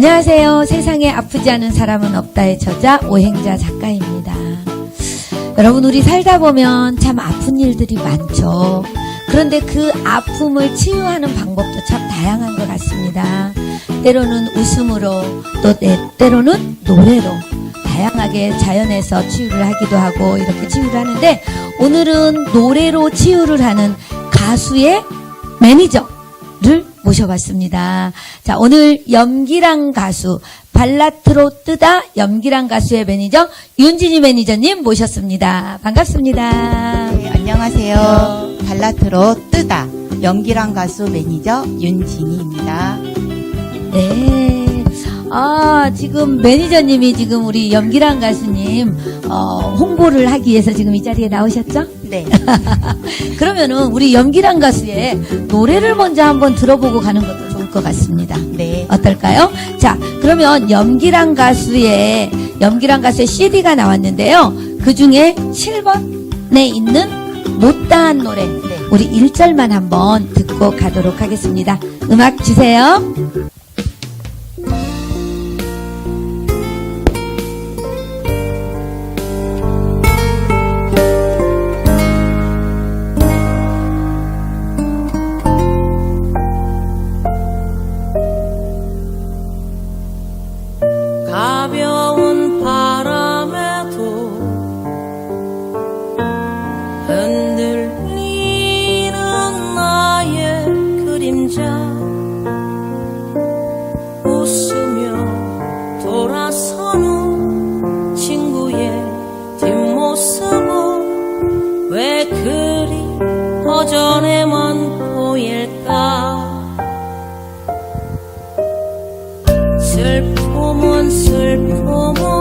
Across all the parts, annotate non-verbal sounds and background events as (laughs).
안녕하세요. 세상에 아프지 않은 사람은 없다의 저자 오행자 작가입니다. 여러분 우리 살다 보면 참 아픈 일들이 많죠. 그런데 그 아픔을 치유하는 방법도 참 다양한 것 같습니다. 때로는 웃음으로 또 때- 때로는 노래로 다양하게 자연에서 치유를 하기도 하고 이렇게 치유를 하는데 오늘은 노래로 치유를 하는 가수의 매니저를 모셔봤습니다. 자, 오늘 염기랑 가수, 발라트로 뜨다 염기랑 가수의 매니저 윤진희 매니저님 모셨습니다. 반갑습니다. 네, 안녕하세요. 발라트로 뜨다 연기랑 가수 매니저 윤진희입니다. 네. 아, 지금 매니저님이 지금 우리 염기랑 가수님, 어, 홍보를 하기 위해서 지금 이 자리에 나오셨죠? 네. (laughs) 그러면은 우리 염기랑 가수의 노래를 먼저 한번 들어보고 가는 것도 좋을 것 같습니다. 네. 어떨까요? 자, 그러면 염기랑 가수의 염기랑 가수의 CD가 나왔는데요. 그 중에 7번에 있는 못다한 노래 네. 우리 1절만 한번 듣고 가도록 하겠습니다. 음악 주세요. 슬픔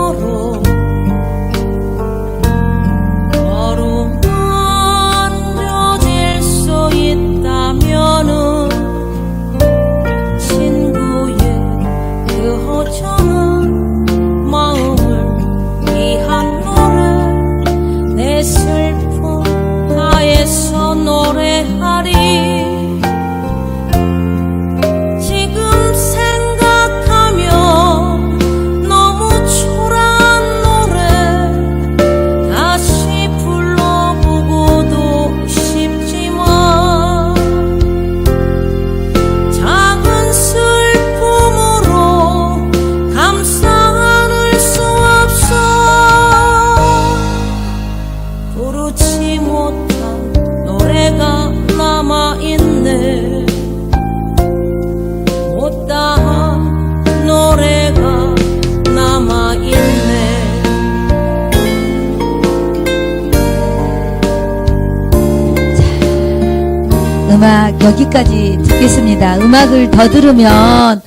음악 여기까지 듣겠습니다. 음악을 더 들으면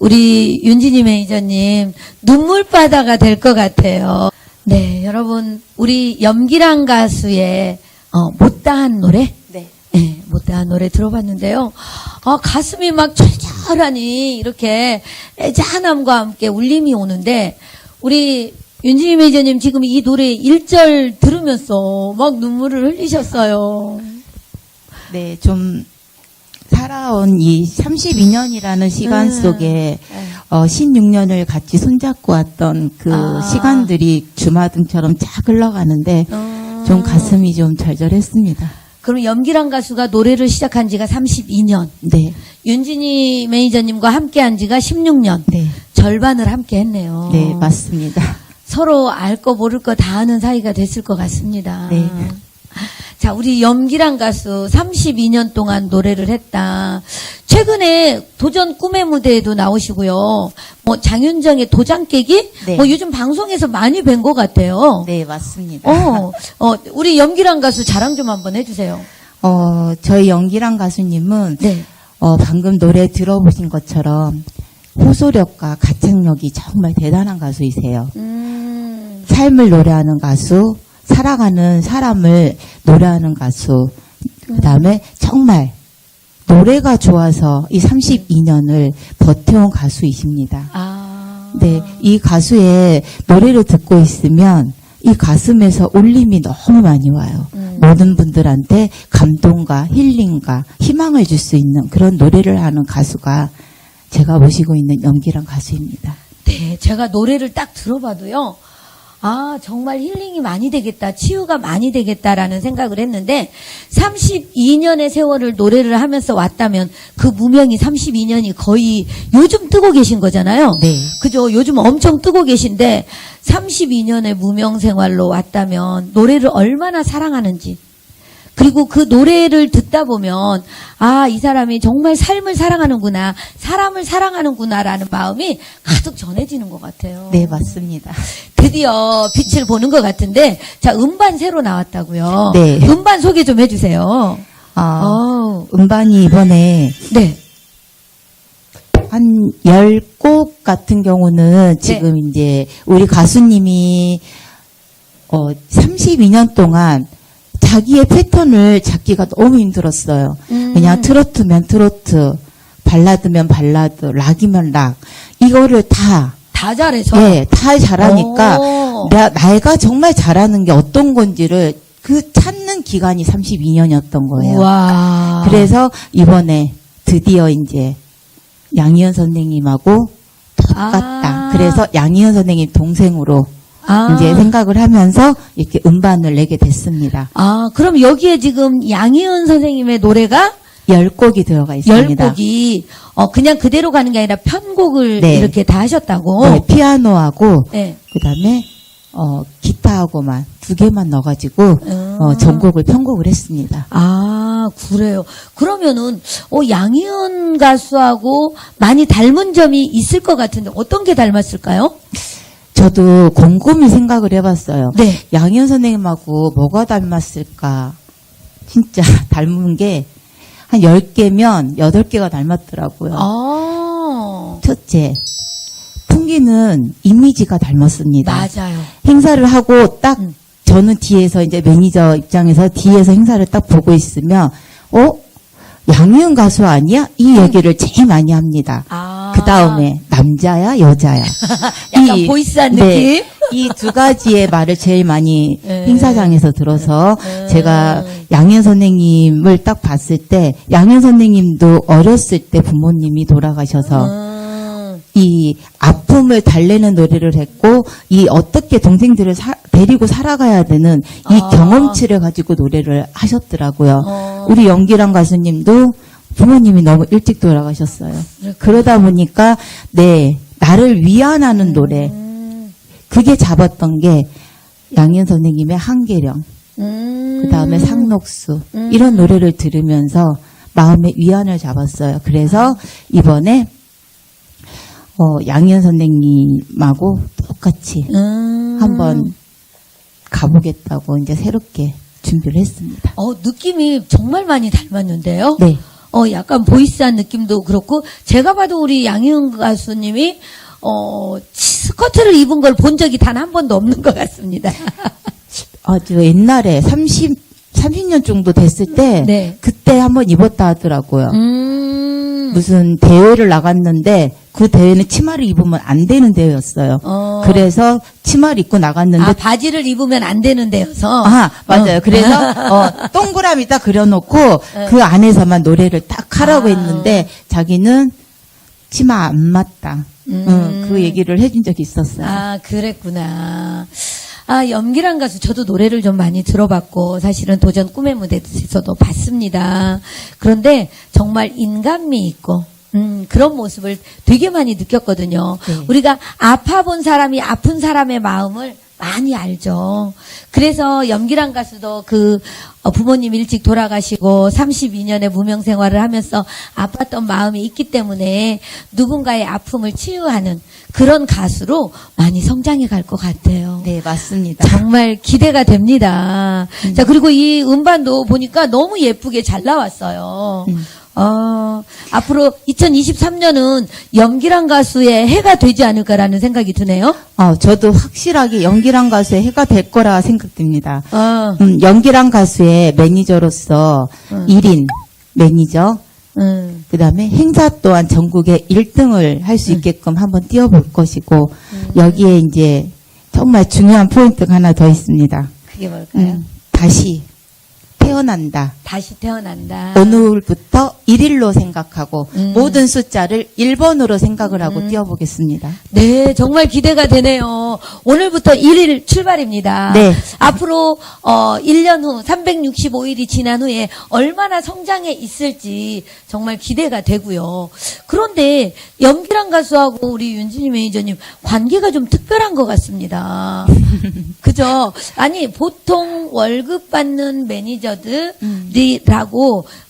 우리 윤진희 매니저님 눈물바다가 될 것 같아요. 네, 여러분 우리 염기랑 가수의 어, 못다한 노래 네. 네, 못다한 노래 들어봤는데요. 아, 가슴이 막 철철하니 이렇게 애잔함과 함께 울림이 오는데 우리 윤진희 매니저님 지금 이 노래 1절 들으면서 막 눈물을 흘리셨어요. 네, 좀 살아온 이 32년이라는 시간 음. 속에 어, 16년을 같이 손잡고 왔던 그 아. 시간들이 주마등처럼 쫙 흘러가는데 어. 좀 가슴이 좀 절절했습니다. 그럼 염기란 가수가 노래를 시작한 지가 32년, 네. 윤진희 매니저님과 함께 한 지가 16년, 네. 절반을 함께 했네요. 네, 맞습니다. 서로 알 거 모를 거 다 아는 사이가 됐을 것 같습니다. 네. 자, 우리 염기란 가수 32년 동안 노래를 했다. 최근에 도전 꿈의 무대에도 나오시고요. 뭐 장윤정의 도장 깨기? 네. 뭐 요즘 방송에서 많이 뵌 것 같아요. 네, 맞습니다. 어, 어, 우리 염기란 가수 자랑 좀 한번 해주세요. 어, 저희 연기랑 가수님은 네. 어, 방금 노래 들어보신 것처럼 호소력과 가창력이 정말 대단한 가수이세요. 음, 삶을 노래하는 가수, 살아가는 사람을 노래하는 가수, 그 다음에 정말 노래가 좋아서 이 32년을 버텨온 가수이십니다. 아. 네, 이 가수의 노래를 듣고 있으면 이 가슴에서 울림이 너무 많이 와요. 음. 모든 분들한테 감동과 힐링과 희망을 줄 수 있는 그런 노래를 하는 가수가 제가 모시고 있는 연기란 가수입니다. 네, 제가 노래를 딱 들어봐도요. 아, 정말 힐링이 많이 되겠다, 치유가 많이 되겠다라는 생각을 했는데, 32년의 세월을 노래를 하면서 왔다면, 그 무명이 32년이 거의 요즘 뜨고 계신 거잖아요. 네. 그죠? 요즘 엄청 뜨고 계신데, 32년의 무명 생활로 왔다면, 노래를 얼마나 사랑하는지, 그리고 그 노래를 듣다 보면 아 이 사람이 정말 삶을 사랑하는구나 사람을 사랑하는구나라는 마음이 가득 전해지는 것 같아요. 네, 맞습니다. 드디어 빛을 보는 것 같은데 자 음반 새로 나왔다고요. 네. 음반 소개 좀 해주세요. 아, 어, 음반이 이번에 네. 한 열 곡 같은 경우는 지금 이제 우리 가수님이 어 32년 동안 자기의 패턴을 잡기가 너무 힘들었어요. 음. 그냥 트로트면 트로트, 발라드면 발라드, 락이면 락. 이거를 다, 다 잘해서. 예, 다 잘하니까 오. 나, 내가 정말 잘하는 게 어떤 건지를 그 찾는 기간이 32년이었던 거예요. 와. 그래서 이번에 드디어 이제 양희연 선생님하고 똑같다. 아. 그래서 양희연 선생님 동생으로 아. 이제 생각을 하면서 이렇게 음반을 내게 됐습니다. 아 그럼 여기에 지금 양희은 선생님의 노래가 열 곡이 들어가 열 있습니다. 곡이 어 그냥 그대로 가는 게 아니라 편곡을 네. 이렇게 다 하셨다고. 네, 피아노하고 네. 그다음에 어, 기타하고만 두 개만 넣어가지고 음. 어, 전곡을 편곡을 했습니다. 아, 그래요. 그러면은, 어, 양희은 가수하고 많이 닮은 점이 있을 것 같은데, 어떤 게 닮았을까요? 저도 곰곰이 생각을 해봤어요. 네. 양희연 선생님하고 뭐가 닮았을까? 진짜 (laughs) 닮은 게 한 10개면 8개가 닮았더라고요. 아, 첫째, 풍기는 이미지가 닮았습니다. 맞아요. 행사를 하고 딱 음. 저는 뒤에서 이제 매니저 입장에서 뒤에서 행사를 딱 보고 있으면 어? 양희은 가수 아니야? 이 얘기를 제일 많이 합니다. 아. 그 다음에 남자야 여자야. (laughs) 약간 이- 보이스한 네, 느낌? 이 두 가지의 말을 제일 많이 네. 행사장에서 들어서 네. 제가 양현 선생님을 딱 봤을 때 양현 선생님도 어렸을 때 부모님이 돌아가셔서 음, 이 아픔을 달래는 노래를 했고 이 어떻게 동생들을 사- 데리고 살아가야 되는 이 아. 경험치를 가지고 노래를 하셨더라고요. 어. 우리 연기랑 가수님도 부모님이 너무 일찍 돌아가셨어요. 그러다 보니까 네 나를 위안하는 노래 음, 그게 잡았던 게 양현 선생님의 한계령 음. 그 다음에 상록수 음. 이런 노래를 들으면서 마음의 위안을 잡았어요. 그래서 이번에 어, 양현 선생님하고 똑같이 음. 한번 가보겠다고 이제 새롭게 준비를 했습니다. 어, 느낌이 정말 많이 닮았는데요? 네. 어, 약간 보이스한 느낌도 그렇고, 제가 봐도 우리 양희은 가수님이, 어, 스커트를 입은 걸 본 적이 단 한 번도 없는 것 같습니다. (laughs) 아주 옛날에 30, 30년 정도 됐을 때 네. 그때 한번 입었다 하더라고요. 음. 무슨 대회를 나갔는데 그 대회는 치마를 입으면 안 되는 대회였어요. 어. 그래서 치마를 입고 나갔는데 아, 바지를 입으면 안 되는 데여서. 아, 맞아요. 어. 그래서 (laughs) 어, 동그라미 딱 그려놓고 그 안에서만 노래를 딱 하라고 아. 했는데 자기는 치마 안 맞다. 음. 응, 그 얘기를 해준 적이 있었어요. 아, 그랬구나. 아, 연기란 가수 저도 노래를 좀 많이 들어봤고 사실은 도전 꿈의 무대에서도 봤습니다. 그런데 정말 인간미 있고 음, 그런 모습을 되게 많이 느꼈거든요. 네. 우리가 아파 본 사람이 아픈 사람의 마음을 많이 알죠. 그래서 염기란 가수도 그 어, 부모님 일찍 돌아가시고 32년의 무명 생활을 하면서 아팠던 마음이 있기 때문에 누군가의 아픔을 치유하는 그런 가수로 많이 성장해 갈 것 같아요. 네, 맞습니다. 정말 기대가 됩니다. 자, 그리고 이 음반도 보니까 너무 예쁘게 잘 나왔어요. 음. 어, 앞으로 2023년은 연기란 가수의 해가 되지 않을까라는 생각이 드네요. 어, 저도 확실하게 연기란 가수의 해가 될 거라 생각됩니다. 어, 음, 연기란 가수의 매니저로서 음. 1인 매니저, 음, 그 다음에 행사 또한 전국에 1등을 할 수 있게끔 한번 뛰어볼 것이고, 여기에 이제 정말 중요한 포인트가 하나 더 있습니다. 그게 뭘까요? 음, 다시 태어난다. 다시 태어난다. 오늘부터 1일로 생각하고 음. 모든 숫자를 1번으로 생각을 하고 뛰어보겠습니다. 네, 정말 기대가 되네요. 오늘부터 1일 출발입니다. 네. 앞으로 어 1년 후 365일이 지난 후에 얼마나 성장해 있을지 정말 기대가 되고요. 그런데 연기란 가수하고 우리 윤진희 매니저님 관계가 좀 특별한 것 같습니다. (laughs) 그죠? 아니 보통 월급 받는 매니저들이라고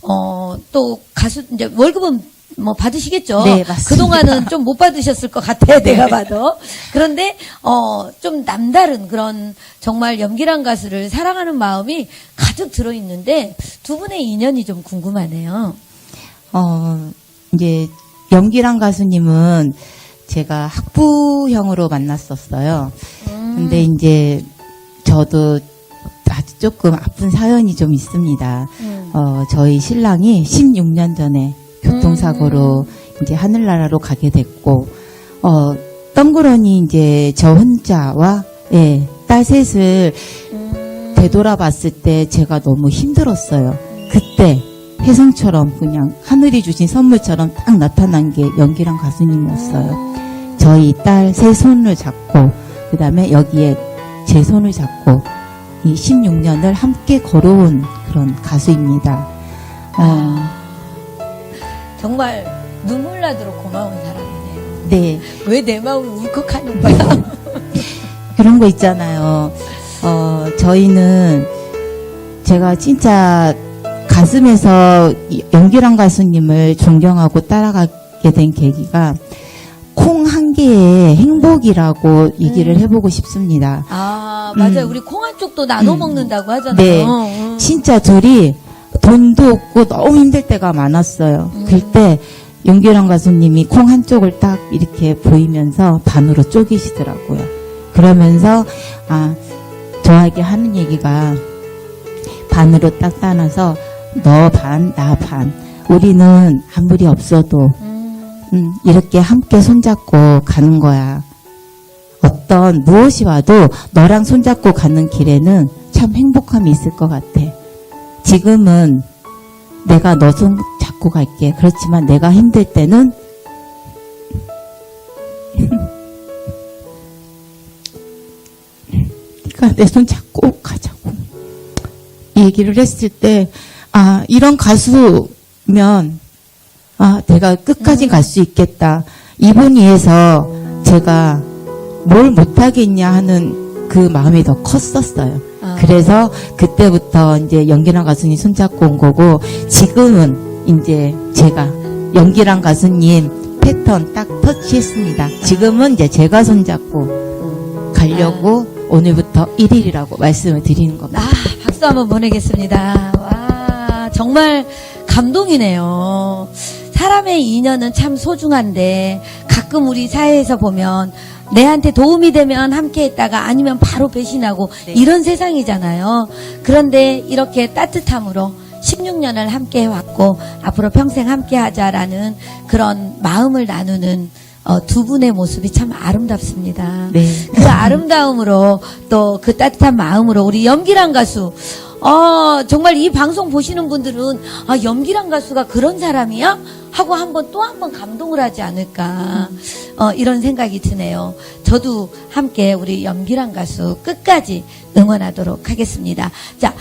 어또 가수 이제 월급은 뭐 받으시겠죠? 네, 맞습니다. 그동안은 좀 못 받으셨을 것 같아요, 내가 봐도. 그런데, 어, 좀 남다른 그런 정말 연기란 가수를 사랑하는 마음이 가득 들어 있는데 두 분의 인연이 좀 궁금하네요. 어, 이제 연기란 가수님은 제가 학부형으로 만났었어요. 근데 이제 저도 아주 조금 아픈 사연이 좀 있습니다. 음. 어, 저희 신랑이 16년 전에 교통사고로 이제 하늘나라로 가게 됐고, 어, 덩그러니 이제 저 혼자와, 예, 딸 셋을 되돌아봤을 때 제가 너무 힘들었어요. 그때 혜성처럼 그냥 하늘이 주신 선물처럼 딱 나타난 게 연기랑 가수님이었어요. 저희 딸 세 손을 잡고, 그 다음에 여기에 제 손을 잡고, 이 16년을 함께 걸어온 그런 가수입니다. 어, 정말 눈물 나도록 고마운 사람이네요. 네. 왜 내 마음을 울컥하는 거야? (laughs) 그런 거 있잖아요. 어, 저희는 제가 진짜 가슴에서 이 연기랑 가수님을 존경하고 따라가게 된 계기가 콩 한 개의 행복이라고 얘기를 해보고 싶습니다. 아, 맞아요. 음. 우리 콩한 쪽도 나눠 음. 먹는다고 하잖아요. 네. 음. 진짜 둘이 돈도 없고 너무 힘들 때가 많았어요. 음. 그때 윤기랑 가수님이 콩 한쪽을 딱 이렇게 보이면서 반으로 쪼개시더라고요. 그러면서 아 저에게 하는 얘기가 반으로 딱 따놔서 너 반, 나 반. 우리는 아무리 없어도 음. 음, 이렇게 함께 손잡고 가는 거야. 어떤 무엇이 와도 너랑 손잡고 가는 길에는 참 행복함이 있을 것 같아. 지금은 내가 너 손 잡고 갈게. 그렇지만 내가 힘들 때는 (laughs) 네가 내 손 잡고 가자고. 이 얘기를 했을 때, 아, 이런 가수면, 아, 내가 끝까지 갈 수 있겠다. 이분 위해서 제가 뭘 못하겠냐 하는 그 마음이 더 컸었어요. 아. 그래서 그때부터 이제 연기랑 가수님 손잡고 온 거고, 지금은 이제 제가 연기랑 가수님 패턴 딱 터치했습니다. 지금은 이제 제가 손잡고 가려고 오늘부터 1일이라고 말씀을 드리는 겁니다. 아, 박수 한번 보내겠습니다. 와, 정말 감동이네요. 사람의 인연은 참 소중한데 가끔 우리 사회에서 보면 내한테 도움이 되면 함께 했다가 아니면 바로 배신하고 네. 이런 세상이잖아요. 그런데 이렇게 따뜻함으로 16년을 함께 해왔고 앞으로 평생 함께 하자라는 그런 마음을 나누는 어, 두 분의 모습이 참 아름답습니다. 네. 그 아름다움으로 또 그 따뜻한 마음으로 우리 염기란 가수 어, 정말 이 방송 보시는 분들은 아, 염기란 가수가 그런 사람이야? 하고 한번 또 한 번 감동을 하지 않을까 어, 이런 생각이 드네요. 저도 함께 우리 염기란 가수 끝까지 응원하도록 하겠습니다. 자,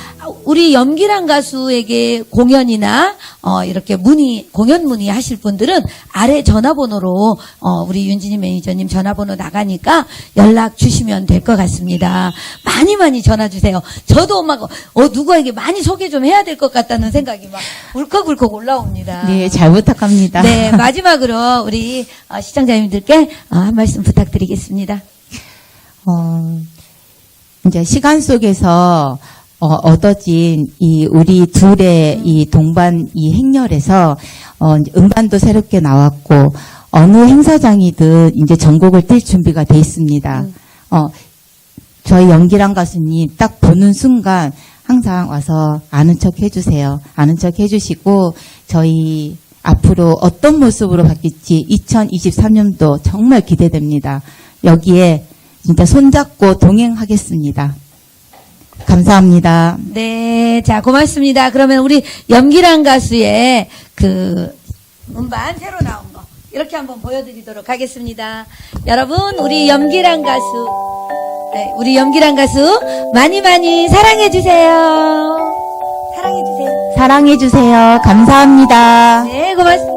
우리 염기란 가수에게 공연이나 어, 이렇게 문의 공연 문의 하실 분들은 아래 전화번호로 어, 우리 윤진희 매니저님 전화번호 나가니까 연락 주시면 될 것 같습니다. 많이 많이 전화 주세요. 저도 막 어, 누구에게 많이 소개 좀 해야 될 것 같다는 생각이 막 울컥울컥 올라옵니다. 네, 잘 부탁합니다. 네, 마지막으로 우리 어, 시청자님들께 어, 한 말씀 부탁드리겠습니다. 어, 이제 시간 속에서 어, 얻어진 이 우리 둘의 이 동반 이 행렬에서 어, 음반도 새롭게 나왔고 어느 행사장이든 이제 전곡을 뛸 준비가 돼 있습니다. 어, 저희 연기랑 가수님 딱 보는 순간 항상 와서 아는 척 해주세요. 아는 척 해주시고 저희 앞으로 어떤 모습으로 바뀔지 2023년도 정말 기대됩니다. 여기에 진짜 손잡고 동행하겠습니다. 감사합니다. 네, 자 고맙습니다. 그러면 우리 염기란 가수의 그 음반 새로 나온 거 이렇게 한번 보여드리도록 하겠습니다. 여러분 우리 염기란 가수, 네, 우리 염기란 가수 많이 많이 사랑해 주세요. 사랑해주세요. 사랑해주세요. 감사합니다. 네, 고맙습니다.